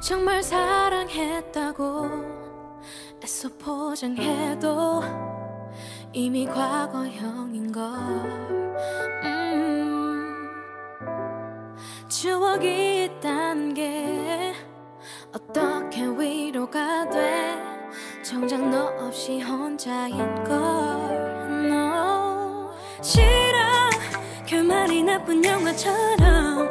정말 사랑했다고 애써 포장해도 이미 과거형인걸. 음, 추억이 있다는 게 어떻게 위로가 돼? 정작 너 없이 혼자인걸. no 싫어. 결말이 나쁜 영화처럼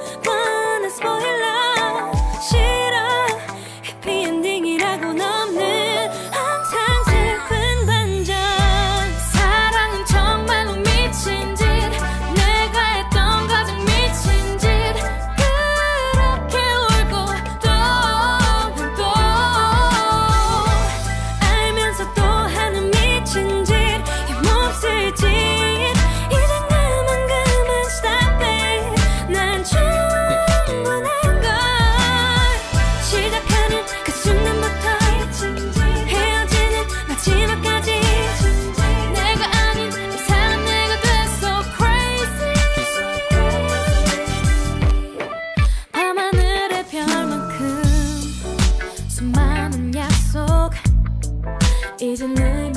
Isn't it